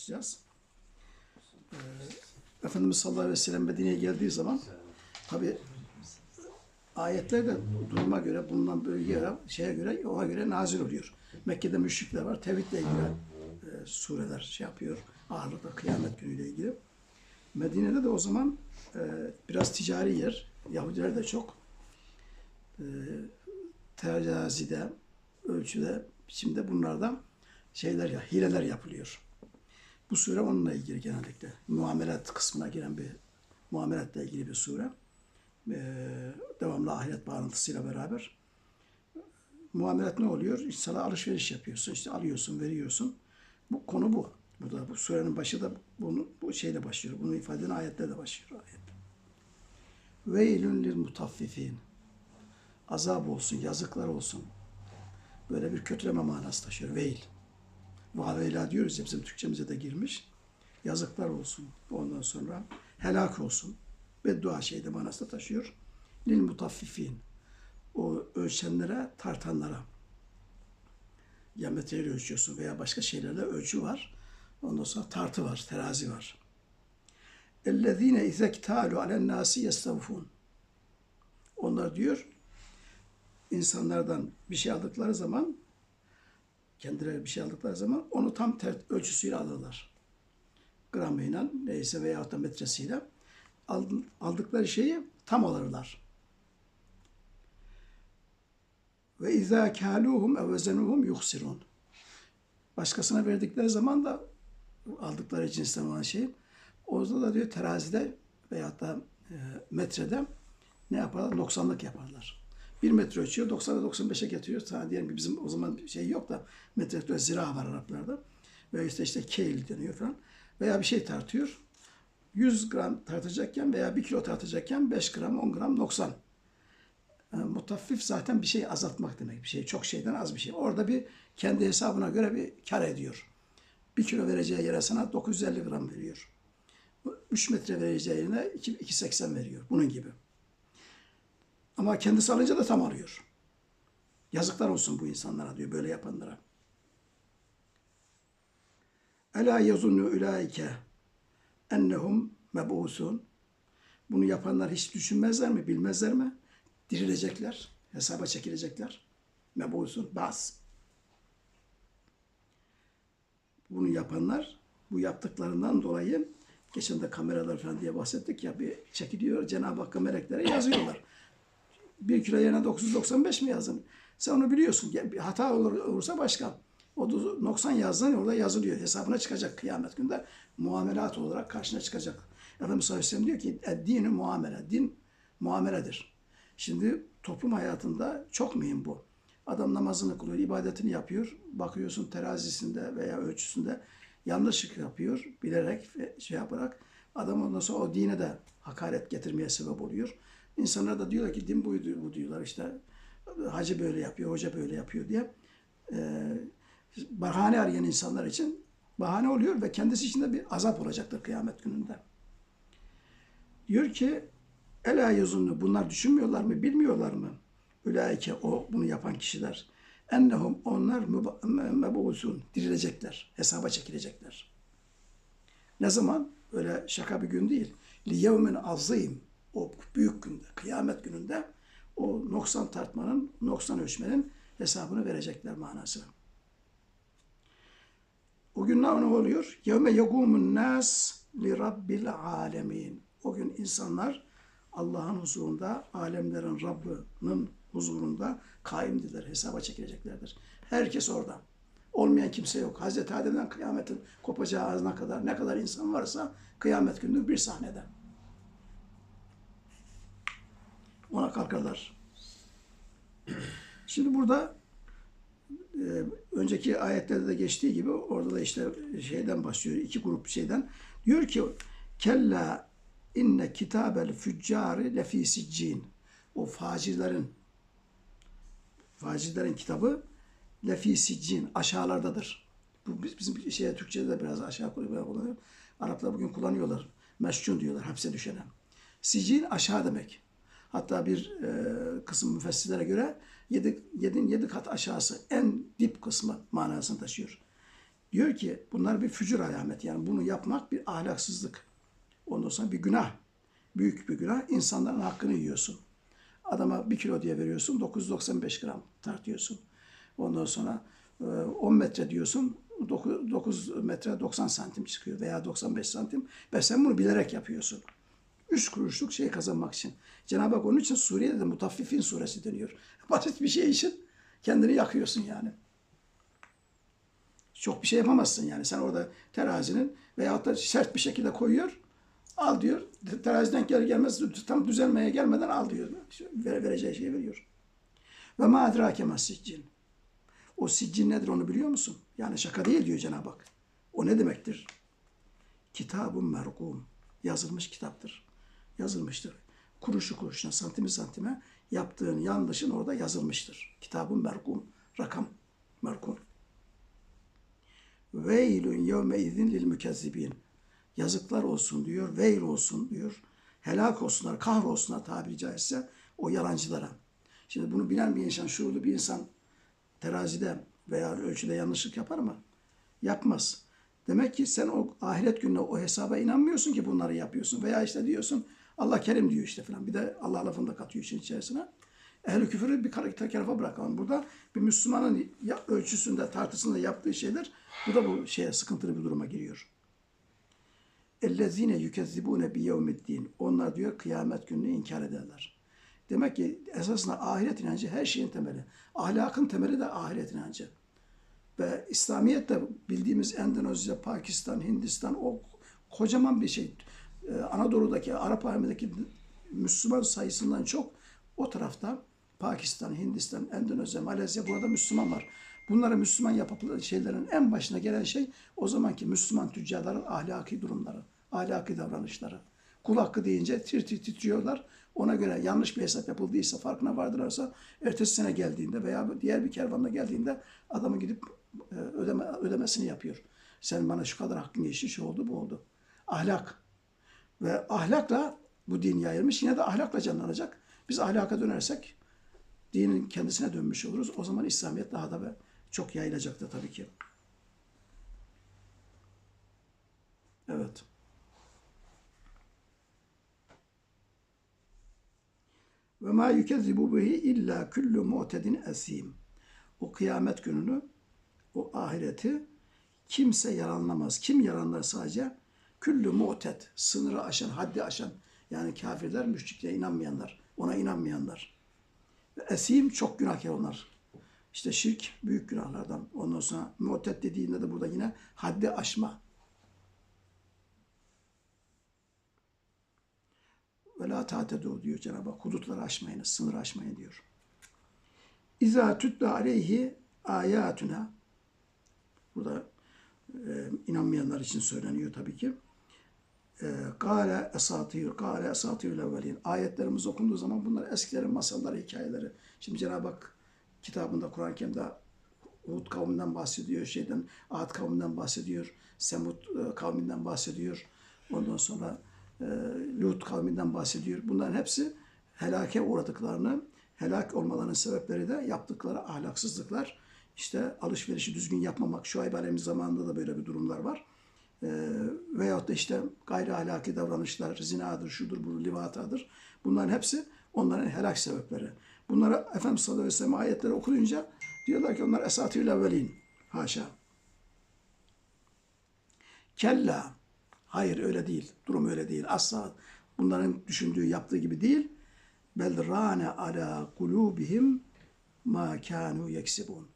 açacağız. Ee, Efendimiz sallallahu aleyhi ve sellem Medine'ye geldiği zaman tabi ayetler de duruma göre bulunan bölgeye şeye göre ona göre nazil oluyor. Mekke'de müşrikler var. Tevhidle ilgili e, sureler şey yapıyor. Ağırlıkla kıyamet günüyle ilgili. Medine'de de o zaman e, biraz ticari yer. Yahudiler de çok. E, terazide, ölçüde, biçimde bunlardan şeyler ya, hileler yapılıyor. Bu sure onunla ilgili genellikle. Muamelat kısmına giren bir, muamelatla ilgili bir sure. Ee, devamlı ahiret bağlantısıyla beraber. Muamelat ne oluyor? İnsana alışveriş yapıyorsun, işte alıyorsun, veriyorsun. Bu konu bu. Bu da bu surenin başı da bunu, bu şeyle başlıyor. Bunu ifade eden ayetlerle başlıyor ayet. Veylün lil mutaffifin. Azap olsun, yazıklar olsun. Böyle bir kötüleme manası taşıyor. Veil. Vaveyla diyoruz ya bizim Türkçemize de girmiş. Yazıklar olsun. Ondan sonra helak olsun. Beddua şeyde manası da taşıyor. Lil mutaffifin. O ölçenlere, tartanlara. Ya metreyle ölçüyorsun veya başka şeylerle ölçü var. Ondan sonra tartı var, terazi var. اَلَّذ۪ينَ اِذَا اكْتَالُوا عَلَى النَّاسِ يَسْتَوْفُونَ Onlar diyor, insanlardan bir şey aldıkları zaman, kendileri bir şey aldıkları zaman onu tam ter, ölçüsüyle alırlar. Gramıyla neyse veya da metresiyle Ald- aldıkları şeyi tam alırlar. Ve izâ kâlûhum ev vezenuhum yuhsirun. Başkasına verdikleri zaman da aldıkları cinsten olan şeyi orada da diyor terazide veyahut da e, metrede ne yaparlar? Noksanlık yaparlar. Bir metre ölçüyor, 90'a 95'e getiriyor. Sana diyelim ki bizim o zaman bir şey yok da metre zira var Araplarda. Ve işte işte keil deniyor falan. Veya bir şey tartıyor. 100 gram tartacakken veya 1 kilo tartacakken 5 gram, 10 gram noksan. Yani mutaffif zaten bir şey azaltmak demek. Bir şey çok şeyden az bir şey. Orada bir kendi hesabına göre bir kar ediyor. 1 kilo vereceği yere sana 950 gram veriyor. 3 metre vereceği yerine 2, 280 veriyor. Bunun gibi. Ama kendisi alınca da tam alıyor. Yazıklar olsun bu insanlara diyor böyle yapanlara. Ela yazunnu ulaike ennehum mebusun. Bunu yapanlar hiç düşünmezler mi, bilmezler mi? Dirilecekler, hesaba çekilecekler. Mebusun, baz. Bunu yapanlar bu yaptıklarından dolayı geçen de kameralar falan diye bahsettik ya bir çekiliyor Cenab-ı Hakk'a meleklere yazıyorlar. Bir kilo yerine 995 mi yazdın? Sen onu biliyorsun. Bir hata olur, olursa başka. O da 90 yazdın orada yazılıyor. Hesabına çıkacak kıyamet günde. Muamelat olarak karşına çıkacak. Efendimiz sallallahu aleyhi ve sellem diyor ki dini muamele. Din muameledir. Şimdi toplum hayatında çok mühim bu. Adam namazını kılıyor, ibadetini yapıyor. Bakıyorsun terazisinde veya ölçüsünde yanlışlık yapıyor. Bilerek şey yaparak adam ondan sonra o dine de hakaret getirmeye sebep oluyor. İnsanlar da diyorlar ki din buydu bu diyorlar işte hacı böyle yapıyor, hoca böyle yapıyor diye. Ee, bahane arayan insanlar için bahane oluyor ve kendisi için de bir azap olacaktır kıyamet gününde. Diyor ki Ela yazunlu bunlar düşünmüyorlar mı, bilmiyorlar mı? Ülaike o bunu yapan kişiler. Ennehum onlar mebusun dirilecekler, hesaba çekilecekler. Ne zaman? Öyle şaka bir gün değil. Li yevmin azim o büyük günde, kıyamet gününde o noksan tartmanın, noksan ölçmenin hesabını verecekler manasına. O gün ne oluyor? Yevme yegumun nas li rabbil alemin. O gün insanlar Allah'ın huzurunda, alemlerin Rabbinin huzurunda kaimdiler, hesaba çekileceklerdir. Herkes orada. Olmayan kimse yok. Hazreti Adem'den kıyametin kopacağı ağzına kadar ne kadar insan varsa kıyamet günü bir sahnede. Ona kalkarlar. Şimdi burada e, önceki ayetlerde de geçtiği gibi orada da işte şeyden başlıyor. iki grup şeyden. Diyor ki kella inne kitabel füccari lefi siccin. O facirlerin facirlerin kitabı lefi siccin aşağılardadır. Bu bizim şeye Türkçe'de de biraz aşağı kullanıyor. Araplar bugün kullanıyorlar. Meşcun diyorlar hapse düşene. Sicin aşağı demek. Hatta bir e, kısım müfessirlere göre yedi, yedin yedi kat aşağısı en dip kısmı manasını taşıyor. Diyor ki bunlar bir fücur alameti. Yani bunu yapmak bir ahlaksızlık. Ondan sonra bir günah. Büyük bir günah. İnsanların hakkını yiyorsun. Adama bir kilo diye veriyorsun. 995 gram tartıyorsun. Ondan sonra e, 10 metre diyorsun. 9, 9 metre 90 santim çıkıyor veya 95 santim. Ve sen bunu bilerek yapıyorsun. Üç kuruşluk şey kazanmak için. Cenab-ı Hak onun için Suriye'de de Mutaffifin suresi deniyor. Basit bir şey için kendini yakıyorsun yani. Çok bir şey yapamazsın yani. Sen orada terazinin veyahut da sert bir şekilde koyuyor. Al diyor. Teraziden gelir gelmez tam düzelmeye gelmeden al diyor. Vere- Vereceği şeyi veriyor. Ve ma adrake ma siccin. O siccin nedir onu biliyor musun? Yani şaka değil diyor Cenab-ı Hak. O ne demektir? Kitabun merkum. Yazılmış kitaptır. Yazılmıştır. Kuruşu kuruşuna, santimi santime yaptığın yanlışın orada yazılmıştır. Kitabun merkum. Rakam merkum. Veylün yevme izin lil mükezzibin. Yazıklar olsun diyor, veil olsun diyor. Helak olsunlar, kahrolsunlar tabiri caizse o yalancılara. Şimdi bunu bilen bir insan, şuurlu bir insan terazide veya ölçüde yanlışlık yapar mı? Yapmaz. Demek ki sen o ahiret gününe o hesaba inanmıyorsun ki bunları yapıyorsun. Veya işte diyorsun Allah kerim diyor işte falan. Bir de Allah lafını da katıyor işin içerisine. Ehli küfürü bir tarafa bırakalım. Burada bir Müslümanın ölçüsünde, tartısında yaptığı şeyler bu da bu şeye sıkıntılı bir duruma giriyor. Ellezine yükezzibune bi yevmiddin. Onlar diyor kıyamet gününü inkar ederler. Demek ki esasında ahiret inancı her şeyin temeli. Ahlakın temeli de ahiret inancı. Ve İslamiyet de bildiğimiz Endonezya, Pakistan, Hindistan o kocaman bir şey. Ee, Anadolu'daki, Arap alemindeki Müslüman sayısından çok o tarafta Pakistan, Hindistan, Endonezya, Malezya burada Müslüman var. Bunlara Müslüman yapılan şeylerin en başına gelen şey o zamanki Müslüman tüccarların ahlaki durumları, ahlaki davranışları. Kul hakkı deyince tir tir titriyorlar. Ona göre yanlış bir hesap yapıldıysa, farkına vardırlarsa ertesi sene geldiğinde veya diğer bir kervanla geldiğinde adamı gidip e, ödeme, ödemesini yapıyor. Sen bana şu kadar hakkın geçti, şu oldu, bu oldu. Ahlak. Ve ahlakla bu din yayılmış. Yine de ahlakla canlanacak. Biz ahlaka dönersek dinin kendisine dönmüş oluruz. O zaman İslamiyet daha da çok yayılacaktır tabii ki. Evet. Ve ma yukezzibu bihi illa kullu mu'tedin esim. O kıyamet gününü, o ahireti kimse yalanlamaz. Kim yalanlar sadece? Küllü mu'ted, sınırı aşan, haddi aşan. Yani kafirler, müşrikliğe inanmayanlar, ona inanmayanlar. Ve esim çok günahkar onlar. İşte şirk büyük günahlardan. Ondan sonra mu'ted dediğinde de burada yine haddi aşma. Ve la ta'tedu diyor Cenab-ı Hak. Hudutları aşmayınız, sınır aşmayın diyor. İza tutla aleyhi ayatuna burada e, inanmayanlar için söyleniyor tabii ki. E, Kale esatir, kale esatir evvelin. Ayetlerimiz okunduğu zaman bunlar eskilerin masalları, hikayeleri. Şimdi Cenab-ı Hak kitabında Kur'an-ı Kerim'de Hud kavminden bahsediyor, şeyden Ad kavminden bahsediyor, Semud e, kavminden bahsediyor. Ondan sonra e, Lut kavminden bahsediyor. Bunların hepsi helake uğradıklarını, helak olmalarının sebepleri de yaptıkları ahlaksızlıklar. İşte alışverişi düzgün yapmamak. Şuayb Aleyhisselam zamanında da böyle bir durumlar var. E, veyahut da işte gayri ahlaki davranışlar, zinadır, şudur, budur, livatadır. Bunların hepsi onların helak sebepleri. Bunlara Efendimiz sallallahu aleyhi ve sellem ayetleri okuyunca diyorlar ki onlar esatül evvelin. Haşa. Kella. Hayır öyle değil. Durum öyle değil. Asla bunların düşündüğü, yaptığı gibi değil. Bel rane ala kulubihim ma kanu yeksibun.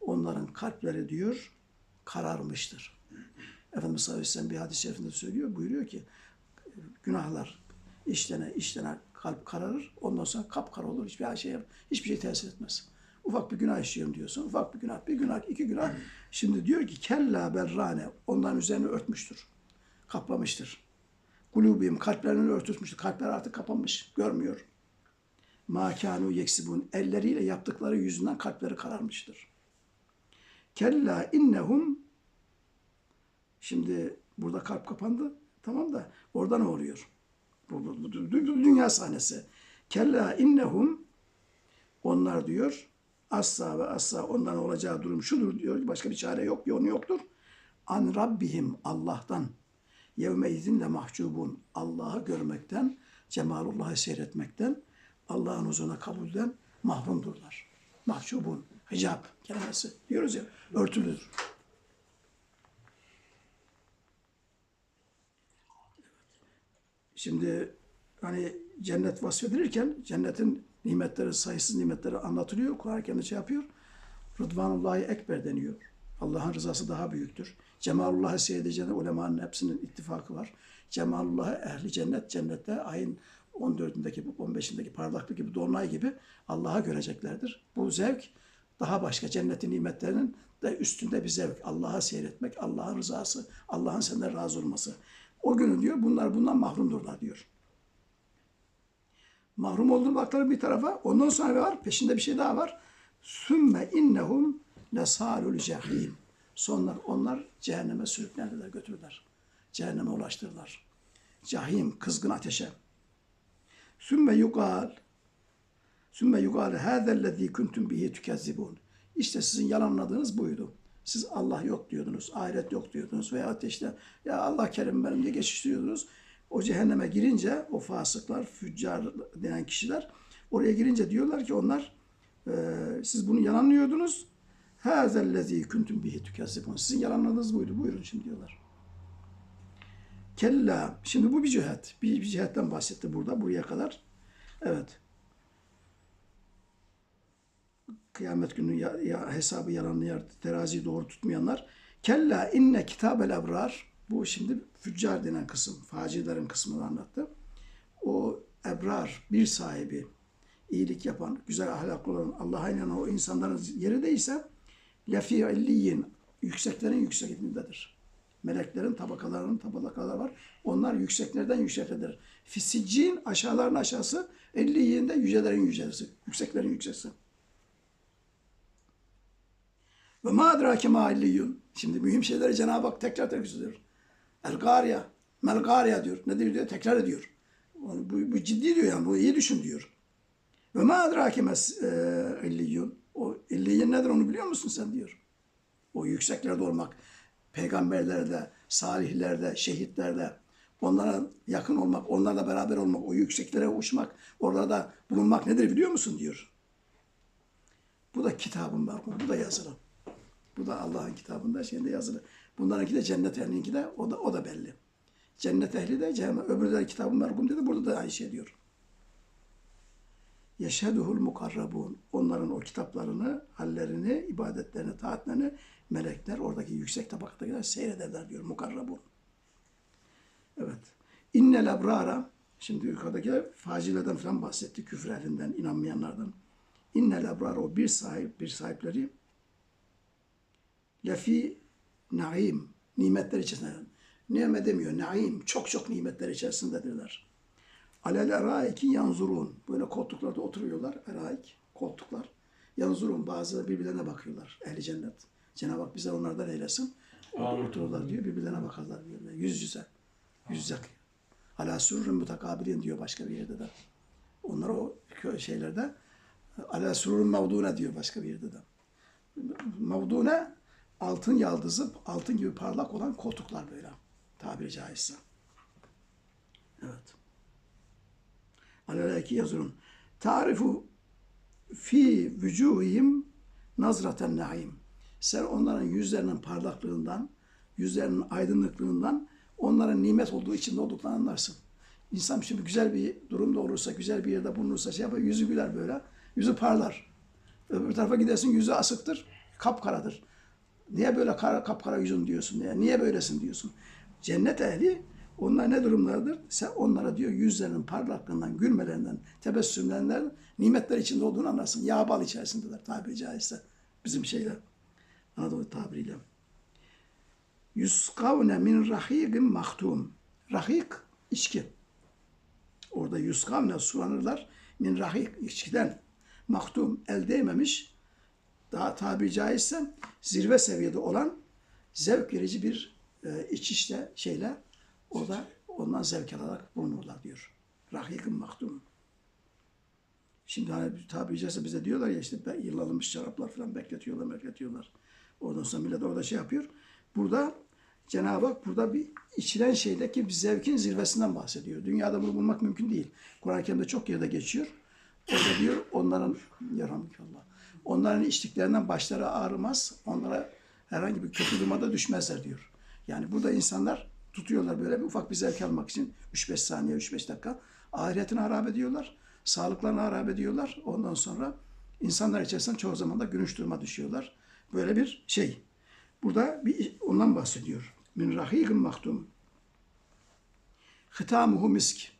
Onların kalpleri diyor kararmıştır. Efendimiz sallallahu aleyhi ve bir hadis-i şerifinde söylüyor, buyuruyor ki günahlar işlene işlene kalp kararır. Ondan sonra kapkara olur. Hiçbir şey hiçbir şey tesir etmez. Ufak bir günah işliyorum diyorsun. Ufak bir günah, bir günah, iki günah. Şimdi diyor ki kella berrane onların üzerini örtmüştür. Kaplamıştır. Kulubim kalplerini örtüşmüştür. Kalpler artık kapanmış. Görmüyor. Makanu yeksibun elleriyle yaptıkları yüzünden kalpleri kararmıştır. Kella innehum Şimdi burada kalp kapandı. Tamam da orada ne oluyor? Bu, bu, bu dü- dü- dünya sahnesi. Kella innehum onlar diyor asla ve asla ondan olacağı durum şudur diyor. Başka bir çare yok, yolu yoktur. an rabbihim Allah'tan yevme izinle mahcubun Allah'ı görmekten, cemalullah'ı seyretmekten, Allah'ın huzuruna kabulden mahrumdurlar. Mahcubun, hicap kelimesi diyoruz ya, örtülüdür. Şimdi hani cennet vasfedilirken cennetin nimetleri, sayısız nimetleri anlatılıyor. Kur'an-ı Kerim'de şey yapıyor. Rıdvanullahi Ekber deniyor. Allah'ın rızası daha büyüktür. Cemalullah'ı seyredeceğine ulemanın hepsinin ittifakı var. Cemalullah'ı ehli cennet, cennette ayın 14'ündeki, 15'indeki parlaklık gibi, dolunay gibi Allah'a göreceklerdir. Bu zevk daha başka cennetin nimetlerinin de üstünde bir zevk. Allah'a seyretmek, Allah'ın rızası, Allah'ın senden razı olması. O günü diyor bunlar bundan mahrumdurlar diyor. Mahrum oldurmakları bir tarafa. Ondan sonra ne var? Peşinde bir şey daha var. Sümme innehum lesalul cehim. Sonra onlar cehenneme sürüklendiler, götürdüler. Cehenneme ulaştırdılar. Cahim, kızgın ateşe. Sümme yugal Sümme yugal hâzellezî kuntum bihi tükezzibûn. İşte sizin yalanladığınız buydu. Siz Allah yok diyordunuz, ahiret yok diyordunuz veya işte ya Allah kerim benim diye geçiştiriyordunuz. O cehenneme girince o fasıklar, füccar denen kişiler oraya girince diyorlar ki onlar e, siz bunu yalanlıyordunuz. Hâzellezî kuntum bihi tükezzibûn. Sizin yalanladığınız buydu. Buyurun şimdi diyorlar. Kella. Şimdi bu bir cihet. Bir, bir cihetten bahsetti burada buraya kadar. Evet. Kıyamet günü ya, ya hesabı yalanlayan, teraziyi doğru tutmayanlar. Kella inne kitabel ebrar. Bu şimdi füccar denen kısım, facilerin kısmını anlattı. O ebrar, bir sahibi, iyilik yapan, güzel ahlaklı olan, Allah'a inanan o insanların yeri değilse lefi illiyin, yükseklerin yüksekindedir. Meleklerin tabakalarının tabakaları var. Onlar yükseklerden yüksektedir. Fisicin aşağıların aşağısı, elliyinde yücelerin yücesi, yükseklerin yükseksi. Ve ma adrake ma. Şimdi mühim şeyleri Cenab-ı Hak tekrar tekrar söylüyor. El gariya, mel gariya diyor. Ne diyor? Tekrar ediyor. Bu, bu ciddi diyor yani. Bu iyi düşün diyor. Ve ma adrake mes e, illiyun. O illiyin nedir onu biliyor musun sen diyor. O yükseklerde olmak. Peygamberlerde, salihlerde, şehitlerde onlara yakın olmak, onlarla beraber olmak, o yükseklere uçmak, orada bulunmak nedir biliyor musun diyor. Bu da kitabın var. Bu da yazılı. Bu da Allah'ın kitabında şeyinde yazılı. Bunlarınki de cennet ehlininki de o da, o da belli. Cennet ehli de cehennem. Öbürleri kitabın merhum dedi. Burada da aynı şey diyor. Yeşheduhul mukarrabun. Onların o kitaplarını, hallerini, ibadetlerini, taatlerini melekler oradaki yüksek tabakadakiler seyrederler diyor mukarrabun. Evet. İnnel ebrara şimdi yukarıdaki facilerden falan bahsetti. Küfür ehlinden, inanmayanlardan. İnnel ebrara o bir sahip, bir sahipleri lefi naim, nimetler içerisinde. Nimet demiyor, naim, çok çok nimetler içerisindedirler. Alel eraiki yanzurun. Böyle koltuklarda oturuyorlar. Eraik, koltuklar. Yanzurun bazı birbirlerine bakıyorlar. Ehli cennet. Cenab-ı Hak bize onlardan eylesin. Orada otururlar diyor. Birbirlerine bakarlar birbirine. Yüz yüze. Yüz yüze. Ala sürrün mutakabilin diyor başka bir yerde de. Onlar o şeylerde ala sürrün mevdune diyor başka bir yerde de. Mevdune altın yaldızı, altın gibi parlak olan koltuklar böyle. Tabiri caizse. Evet. Aleleki yazırın. Tarifu fi vücuhihim nazraten naim. Sen onların yüzlerinin parlaklığından, yüzlerinin aydınlıklığından onların nimet olduğu içinde olduklarını anlarsın. İnsan şimdi güzel bir durumda olursa, güzel bir yerde bulunursa şey yapar, yüzü güler böyle. Yüzü parlar. Öbür tarafa gidersin yüzü asıktır, kapkaradır. Niye böyle kara, kapkara yüzün diyorsun ya? Niye böylesin diyorsun? Cennet ehli onlar ne durumlardır? Sen onlara diyor yüzlerinin parlaklığından, gülmelerinden, tebessümlerinden nimetler içinde olduğunu anlarsın. Yağ bal içerisindeler tabiri caizse. Bizim şeyler. Anadolu tabiriyle. Yuskavne min rahigin mahtum. Rahik içki. Orada yuskavne sulanırlar. Min rahik içkiden. Mahtum el değmemiş. Daha tabiri caizse zirve seviyede olan zevk verici bir e, içişle şeyle orada ondan zevk alarak bulunurlar diyor. Rahikin maktum. Şimdi hani tabiri caizse bize diyorlar ya işte yıllanmış şaraplar falan bekletiyorlar bekletiyorlar. Ondan sonra millet orada şey yapıyor. Burada Cenab-ı Hak burada bir içilen şeydeki bir zevkin zirvesinden bahsediyor. Dünyada bunu bulmak mümkün değil. Kur'an-ı Kerim'de çok yerde geçiyor. Orada diyor onların yarhamdülillah. Onların içtiklerinden başları ağrımaz. Onlara herhangi bir kötü duruma da düşmezler diyor. Yani burada insanlar tutuyorlar böyle bir ufak bir zevk almak için 3-5 saniye, 3-5 dakika. Ahiretini harap ediyorlar. Sağlıklarını harap ediyorlar. Ondan sonra insanlar içerisinde çoğu zaman da gülünç duruma düşüyorlar. Böyle bir şey. Burada bir ondan bahsediyor. Min rahîgin mahtum. Hitamuhu misk.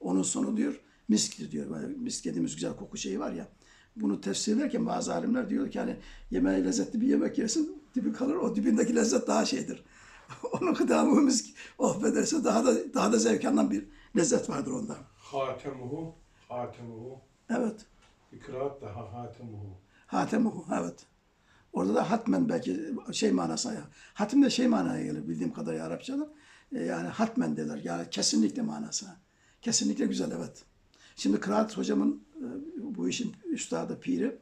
Onun sonu diyor misktir diyor. Böyle misk dediğimiz güzel koku şeyi var ya. Bunu tefsir ederken bazı alimler diyor ki hani yemeğe lezzetli bir yemek yersin dibi kalır. O dibindeki lezzet daha şeydir. Onun hitamuhu misk. Oh be derse daha da daha da zevk alınan bir lezzet vardır onda. Hatemuhu, hatemuhu. Evet. Bir kıraat daha hatemuhu. Hatemuhu evet. Orada da hatmen belki şey manası ya. Hatim de şey manaya gelir bildiğim kadarıyla Arapçada. E, Yani hatmen derler. Yani kesinlikle manasına. Kesinlikle güzel evet. Şimdi kıraat hocamın bu işin üstadı piri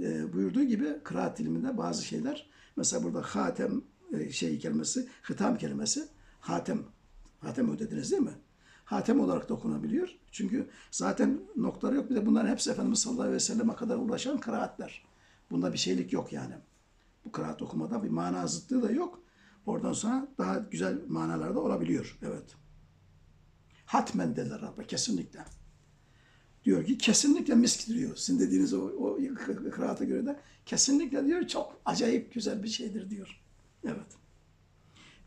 e, buyurduğu gibi kıraat diliminde bazı şeyler mesela burada hatem e, şey kelimesi, hitam kelimesi hatem. Hatem ödediniz değil mi? Hatem olarak da okunabiliyor. Çünkü zaten noktaları yok. Bir de bunların hepsi Efendimiz sallallahu aleyhi ve selleme kadar ulaşan kıraatler. Bunda bir şeylik yok yani. Bu kıraat okumada bir mana zıtlığı da yok. Oradan sonra daha güzel manalar da olabiliyor. Evet. Hatmen dediler Rabbe kesinlikle. Diyor ki kesinlikle misk diyor. Sizin dediğiniz o, o kıraata göre de kesinlikle diyor çok acayip güzel bir şeydir diyor. Evet.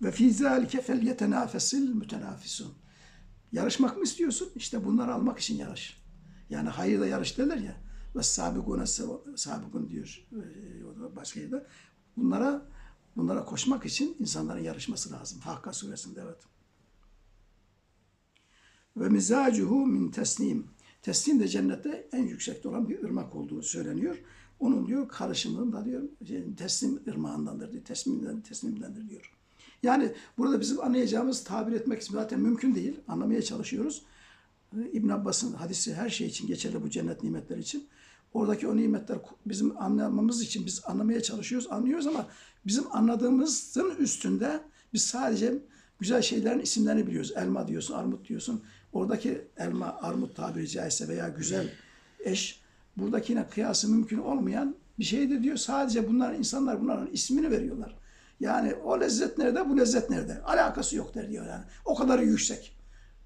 Ve fî zâlike fel yetenâfesil mütenâfisun. Yarışmak mı istiyorsun? İşte bunları almak için yarış. Yani hayırda yarış derler ya. Ve sabikune sabikun diyor e, da başka yerde. Bunlara bunlara koşmak için insanların yarışması lazım. Hakka suresinde evet. Ve mizacuhu min tesnim. Teslim de cennette en yüksekte olan bir ırmak olduğu söyleniyor. Onun diyor karışımında diyor şey, teslim ırmağındandır diyor. Teslimden, teslimdendir diyor. Yani burada bizim anlayacağımız tabir etmek zaten mümkün değil. Anlamaya çalışıyoruz. İbn Abbas'ın hadisi her şey için geçerli bu cennet nimetleri için. Oradaki o nimetler bizim anlamamız için biz anlamaya çalışıyoruz, anlıyoruz ama bizim anladığımızın üstünde biz sadece güzel şeylerin isimlerini biliyoruz. Elma diyorsun, armut diyorsun. Oradaki elma, armut tabiri caizse veya güzel eş buradakine kıyası mümkün olmayan bir şeydir diyor. Sadece bunlar insanlar bunların ismini veriyorlar. Yani o lezzet nerede, bu lezzet nerede? Alakası yok der diyor yani. O kadar yüksek.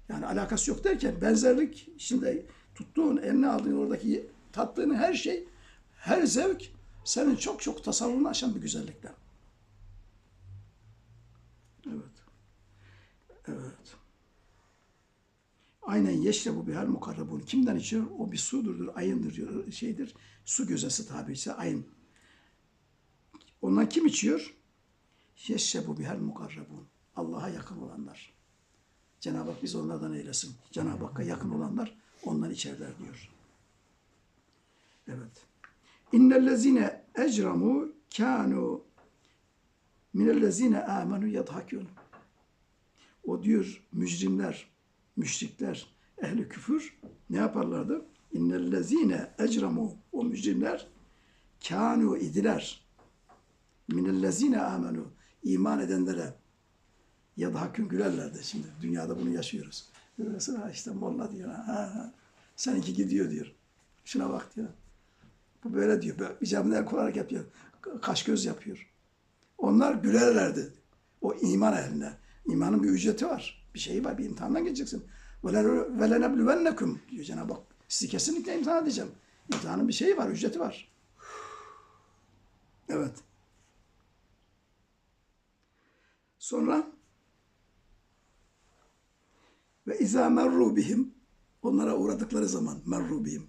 Yani alakası yok derken benzerlik şimdi tuttuğun, eline aldığın oradaki tattığın her şey, her zevk senin çok çok tasavvurunu aşan bir güzellikten. Evet. Evet. Aynen yeşre bu bihal mukarrabun. Kimden içiyor? O bir sudur, diyor, ayındır diyor. Şeydir. Su gözesi tabirse ayın. Ondan kim içiyor? Yeşre bu bihal mukarrabun. Allah'a yakın olanlar. Cenab-ı Hak biz onlardan eylesin. Cenab-ı Hakk'a yakın olanlar ondan içerler diyor. Evet. İnnellezine ecramu kanu minellezine amenu yadhakun. O diyor mücrimler, müşrikler, ehli küfür ne yaparlardı? İnnellezine ecramu o mücrimler kanu idiler. Minellezine amenu iman edenlere yadhakun gülerlerdi. Şimdi dünyada bunu yaşıyoruz. Ha işte molla diyor. Ha, ha. Seninki gidiyor diyor. Şuna bak diyor. Bu böyle diyor. Böyle camide el kolarak yapıyor. Kaş göz yapıyor. Onlar gülerlerdi. O iman ehline. İmanın bir ücreti var bir şey var, bir imtihandan geçeceksin. Ve lenebluvennekum diyor Cenab-ı Hak. Sizi kesinlikle imtihan edeceğim. İmtihanın bir şeyi var, ücreti var. Evet. Sonra ve izâ merru onlara uğradıkları zaman merru bihim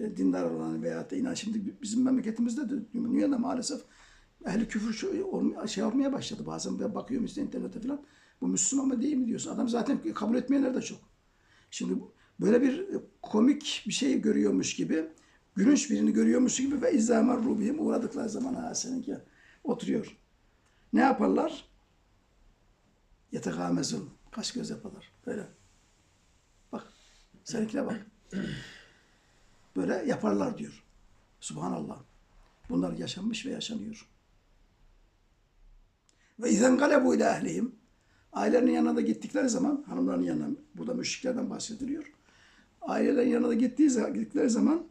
e, dindar olan veya da inan şimdi bizim memleketimizde de dünyada maalesef ehli küfür şey olmaya başladı bazen bakıyorum işte internette falan bu Müslüman mı değil mi diyorsun. Adam zaten kabul etmeyenler de çok. Şimdi böyle bir komik bir şey görüyormuş gibi, gülünç birini görüyormuş gibi ve izzamer rubihim uğradıkları zaman ha seninki oturuyor. Ne yaparlar? Yetegamezun. Kaş göz yaparlar. Böyle. Bak. Seninkine bak. Böyle yaparlar diyor. Subhanallah. Bunlar yaşanmış ve yaşanıyor. Ve izen galebu ile ehlihim. Ailelerinin yanına da gittikleri zaman, hanımların yanına, burada müşriklerden bahsediliyor. Ailelerin yanına da gittiği zaman, gittikleri zaman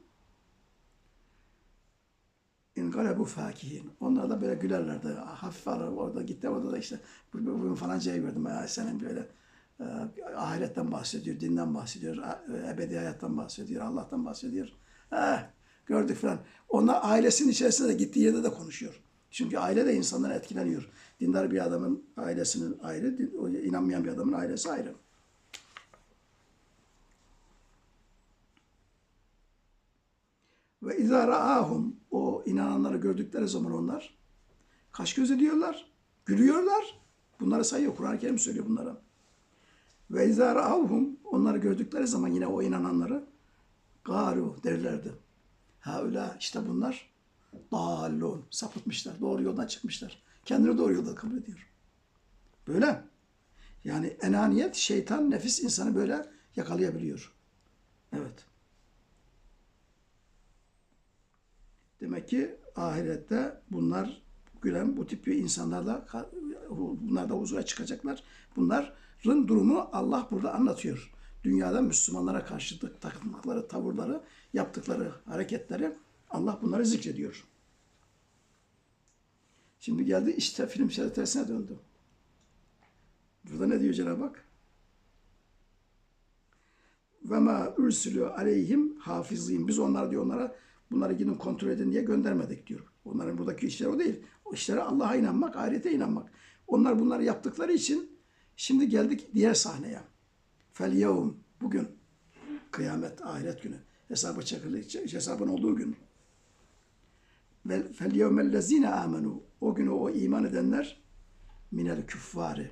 in galebu fakihin. Onlar da böyle gülerlerdi. Hafif alır orada gitti orada da işte bugün falancayı gördüm. Ya, senin böyle e, ahiretten bahsediyor, dinden bahsediyor, e, ebedi hayattan bahsediyor, Allah'tan bahsediyor. Eh, gördük falan. Onlar ailesinin içerisinde de gittiği yerde de konuşuyor. Çünkü aile de insandan etkileniyor. Dindar bir adamın ailesinin ayrı, inanmayan bir adamın ailesi ayrı. Ve izâ ra'âhum o inananları gördükleri zaman onlar kaş göz ediyorlar, gülüyorlar. Bunları sayıyor. Kur'an-ı Kerim söylüyor bunlara. Ve izâ ra'âhum onları gördükleri zaman yine o inananları garu derlerdi. Haula işte bunlar dallun sapıtmışlar. Doğru yoldan çıkmışlar. Kendini doğru yolda kabul ediyor. Böyle. Yani enaniyet, şeytan, nefis insanı böyle yakalayabiliyor. Evet. Demek ki ahirette bunlar gülen bu tip bir insanlarla bunlar da huzura çıkacaklar. Bunların durumu Allah burada anlatıyor. Dünyada Müslümanlara karşı takıntıları, tavırları, yaptıkları hareketleri Allah bunları zikrediyor. Şimdi geldi işte film şeritesine döndü. Burada ne diyor Cenab-ı Hak? Ve ma ürsülü aleyhim hafizliyim. Biz onlara diyor onlara bunları gidin kontrol edin diye göndermedik diyor. Onların buradaki işleri o değil. O işleri Allah'a inanmak, ahirete inanmak. Onlar bunları yaptıkları için şimdi geldik diğer sahneye. Fel yevm bugün kıyamet, ahiret günü. Hesabı çekilecek, hesabın olduğu gün. Ve fel yevmellezine o günü o iman edenler minel küffari.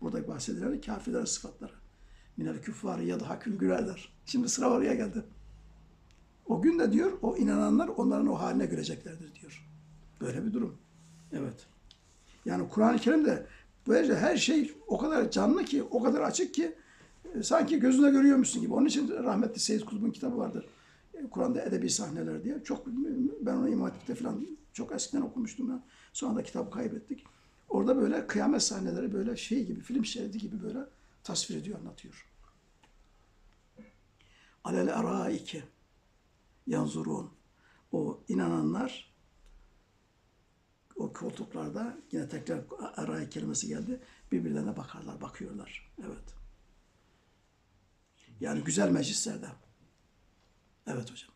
Burada bahsedilen kafirlerin sıfatları. Minel küffari ya da hakül gülerler. Şimdi sıra oraya geldi. O gün de diyor o inananlar onların o haline göreceklerdir diyor. Böyle bir durum. Evet. Yani Kur'an-ı Kerim'de böylece her şey o kadar canlı ki, o kadar açık ki e, sanki gözünde görüyormuşsun gibi. Onun için rahmetli Seyyid Kutbu'nun kitabı vardır. E, Kur'an'da edebi sahneler diye. Çok ben onu İmam Hatip'te falan çok eskiden okumuştum ben. Sonra da kitabı kaybettik. Orada böyle kıyamet sahneleri böyle şey gibi, film şeridi gibi böyle tasvir ediyor, anlatıyor. Alel araike yanzurun. O inananlar o koltuklarda yine tekrar aray kelimesi geldi. Birbirlerine bakarlar, bakıyorlar. Evet. Yani güzel meclislerde. Evet hocam.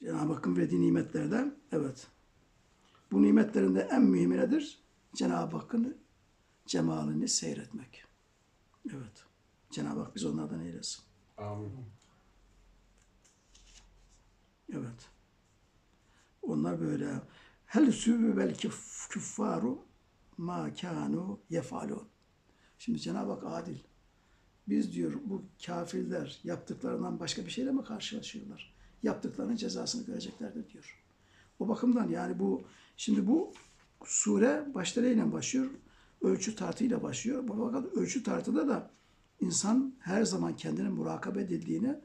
Cenab-ı Hakk'ın verdiği nimetlerden evet. Bu nimetlerin de en mühimi nedir? Cenab-ı Hakk'ın cemalini seyretmek. Evet. Cenab-ı Hak biz onlardan eylesin. Amin. Evet. Onlar böyle hel sübel küffaru ma kanu yefalun. Şimdi Cenab-ı Hak adil. Biz diyor bu kafirler yaptıklarından başka bir şeyle mi karşılaşıyorlar? Yaptıklarının cezasını göreceklerdir diyor. O bakımdan yani bu şimdi bu sure başta neyle başlıyor? Ölçü tartıyla başlıyor. Fakat ölçü tartıda da insan her zaman kendini murakabe edildiğini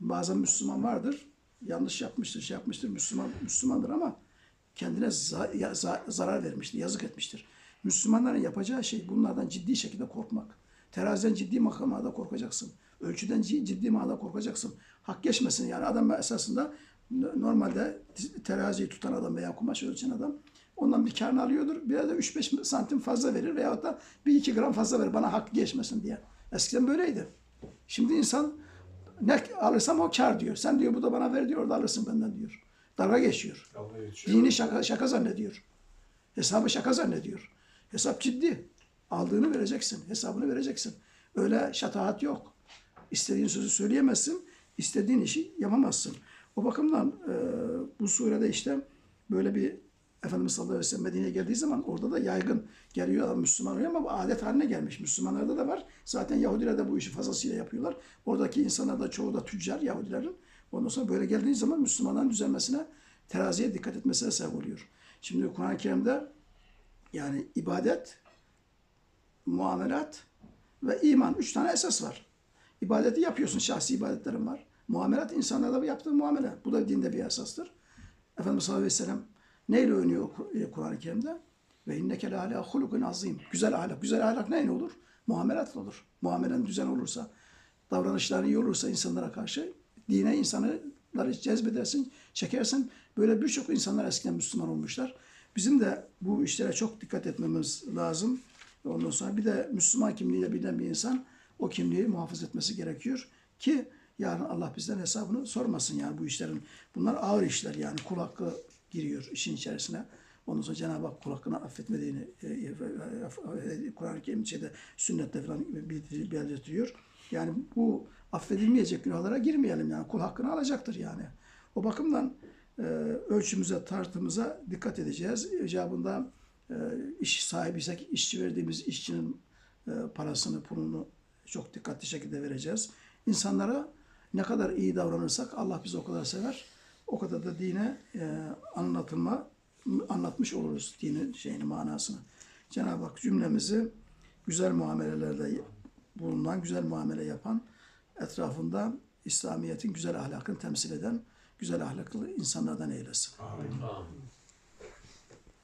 bazen Müslüman vardır. Yanlış yapmıştır, şey yapmıştır. Müslüman Müslümandır ama kendine za- ya- za- zarar vermiştir, yazık etmiştir. Müslümanların yapacağı şey bunlardan ciddi şekilde korkmak. Teraziden ciddi makamada korkacaksın. Ölçüden ci- ciddi manada korkacaksın. Hak geçmesin yani adam esasında normalde teraziyi tutan adam veya kumaş ölçen adam ondan bir karını alıyordur. Biraz da 3-5 santim fazla verir veyahut da 1-2 gram fazla verir bana hak geçmesin diye. Eskiden böyleydi. Şimdi insan ne alırsam o kar diyor. Sen diyor bu da bana ver diyor orada alırsın benden diyor. Dalga geçiyor. Dini şaka, şaka zannediyor. Hesabı şaka zannediyor. Hesap ciddi. Aldığını vereceksin. Hesabını vereceksin. Öyle şatahat yok. İstediğin sözü söyleyemezsin. istediğin işi yapamazsın. O bakımdan e, bu surede işte böyle bir Efendimiz sallallahu aleyhi ve sellem Medine'ye geldiği zaman orada da yaygın geliyor adam Müslüman oluyor ama bu adet haline gelmiş. Müslümanlarda da var. Zaten Yahudiler de bu işi fazlasıyla yapıyorlar. Oradaki insanlar da çoğu da tüccar Yahudilerin. Ondan sonra böyle geldiği zaman Müslümanların düzelmesine teraziye dikkat etmesine sebep oluyor. Şimdi Kur'an-ı Kerim'de yani ibadet, muamelat ve iman. Üç tane esas var. İbadeti yapıyorsun, şahsi ibadetlerin var. Muamelat insanlarla yaptığın muamele. Bu da dinde bir esastır. Efendimiz sallallahu aleyhi ve sellem Neyle oynuyor Kur- Kur'an-ı Kerim'de? Ve inneke le ala hulukun azim. Güzel ahlak. Güzel ahlak neyle olur? Muamelatla olur. Muamelen düzen olursa, davranışların iyi olursa insanlara karşı dine insanları cezbedersin, çekersin. Böyle birçok insanlar eskiden Müslüman olmuşlar. Bizim de bu işlere çok dikkat etmemiz lazım. Ondan sonra bir de Müslüman kimliğiyle bilinen bir insan o kimliği muhafaza etmesi gerekiyor ki yarın Allah bizden hesabını sormasın yani bu işlerin. Bunlar ağır işler yani kul hakkı giriyor işin içerisine. Ondan sonra Cenab-ı Hak kul hakkını affetmediğini e, e, e, Kur'an-ı Kerim şeyde sünnette falan belirtiyor. Yani bu affedilmeyecek günahlara girmeyelim yani kul hakkını alacaktır yani. O bakımdan ölçümüze, tartımıza dikkat edeceğiz. İcabında iş sahibiysek işçi verdiğimiz işçinin e, parasını, pulunu çok dikkatli şekilde vereceğiz. İnsanlara ne kadar iyi davranırsak Allah bizi o kadar sever. O kadar da dine e, anlatılma anlatmış oluruz dinin şeyini manasını. Cenab-ı Hak cümlemizi güzel muamelelerde bulunan, güzel muamele yapan, etrafında İslamiyet'in güzel ahlakını temsil eden güzel ahlaklı insanlardan eylesin. Amin. Amin.